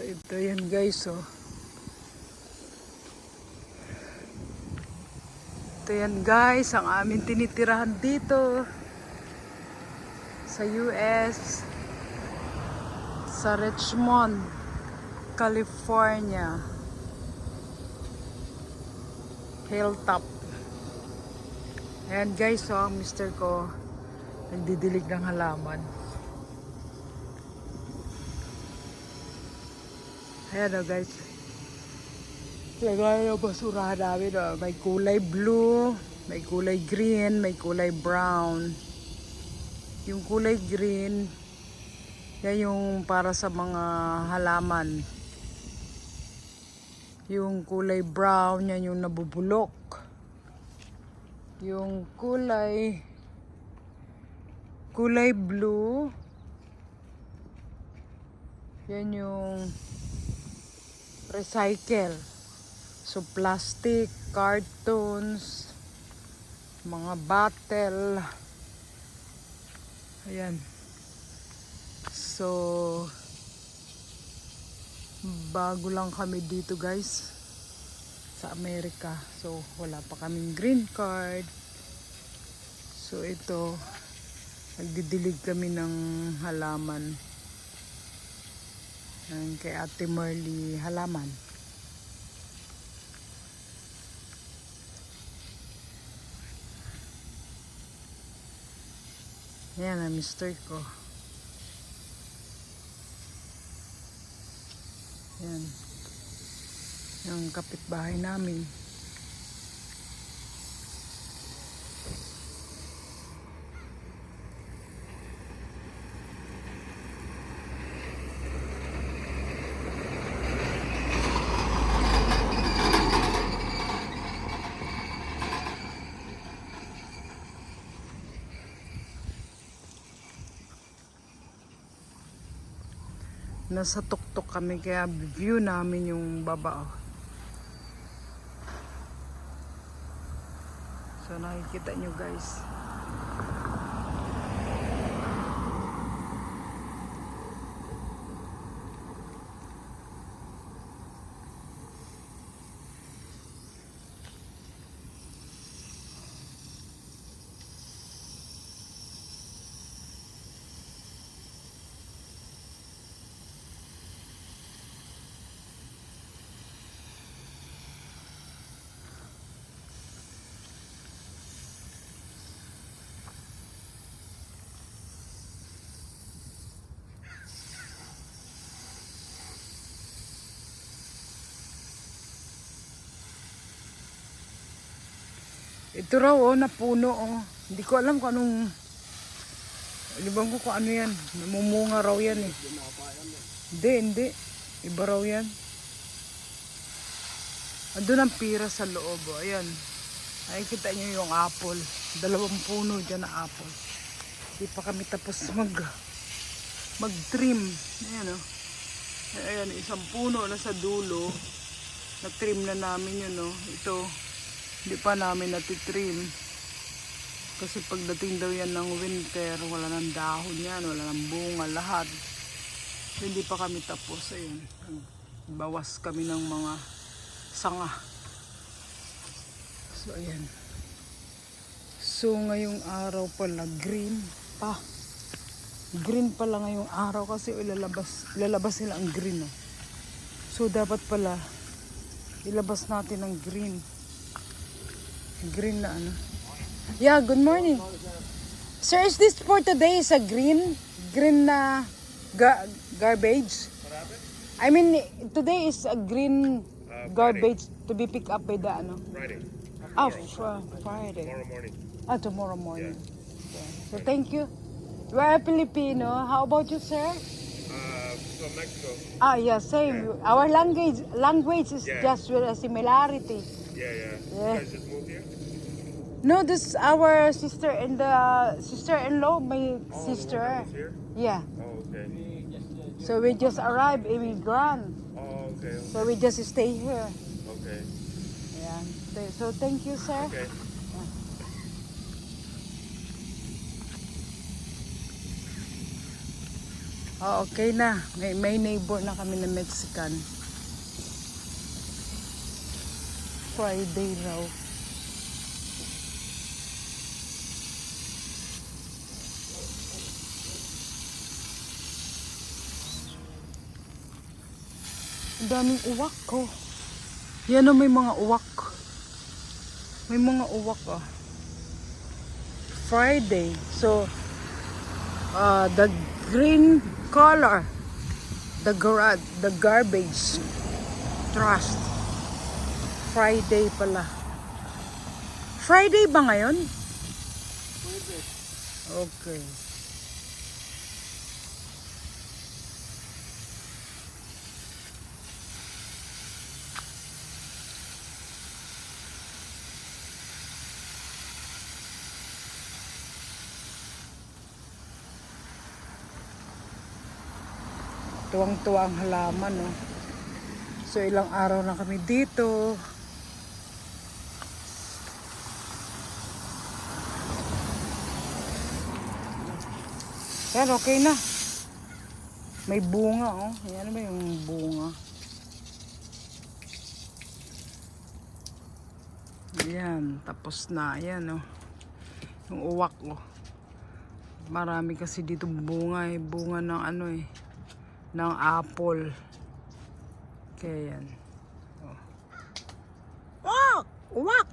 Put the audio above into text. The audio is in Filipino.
So ito yan guys oh. Ito yan guys ang aming tinitirahan dito sa US sa Richmond, California. Hilltop. Ayan guys, so ang mister ko nagdidilig ng halaman. Ayan o guys. Lagay yung basurahan namin. Oh. May kulay blue, may kulay green, may kulay brown. Yung kulay green, yan yung para sa mga halaman. Yung kulay brown, yan yung nabubulok. Yung kulay kulay blue, yan yung recycle. So plastic, cartons, mga bottle. Ayan. So bago lang kami dito guys sa Amerika. So wala pa kaming green card. So ito nagdidilig kami ng halaman. Yan, kay Ate Marley halaman. Yan ang mister ko. Yan. Yung kapitbahay namin. Nasa tuktok kami kaya view namin yung baba. oh. So nakikita nyo guys. Ito raw oh, napuno oh. Hindi ko alam kung anong Libang ko kung ano yan. Namumunga raw yan eh. Hindi, hindi. Iba raw yan. Andun ang pira sa loob oh. Ayan. Nakikita nyo yung apple. Dalawang puno dyan na apple. Hindi pa kami tapos mag mag-trim. Ayan oh. Ayan, isang puno na sa dulo. Nag-trim na namin yun oh. Ito, hindi pa namin natitrim. Kasi pagdating daw yan ng winter, wala nang dahon yan, wala nang bunga, lahat. Hindi pa kami tapos. Ayun, bawas kami ng mga sanga. So, ayan. So, ngayong araw pala, green pa. Green pala ngayong araw kasi ilalabas, ilalabas nila ang green. Oh. So, dapat pala, ilabas natin ang green. Green na ano. Yeah, good morning. Sir, is this for today is a green? Green na ga- garbage? I mean, today is a green garbage to be picked up by the ano? Friday, Ah, fr- Friday. tomorrow morning. Ah, tomorrow morning. Okay. So, thank you. We are Filipino. How about you, sir? Uh, from Mexico. Ah, yeah, same. Our language language is Yeah. just with a similarity. Yeah, yeah. Yeah. You guys just moved here? No, this our sister and the sister-in-law, my Oh, sister. Yeah. Oh, okay. So we just arrived immigrant. Oh, okay. So we just stay here. Okay. Yeah. So thank you, sir. Okay. Oh, okay na. May, may neighbor na kami na Mexican. Friday raw. Ang daming uwak ko. Yan o, may mga uwak. May mga uwak oh. Friday. So, uh, the green color, the garage, the garbage, trust. Friday pala. Friday ba ngayon? Okay. Tuwang-tuwa ang halaman, no? So, ilang araw na kami dito. Yan, okay na. May bunga, oh. Yan ba yung bunga? Yan, tapos na. Yan, oh. Yung uwak, oh. Marami kasi dito bunga, eh. Bunga ng ano, eh ng apple. Kaya yan. Oh. Wak! Wak!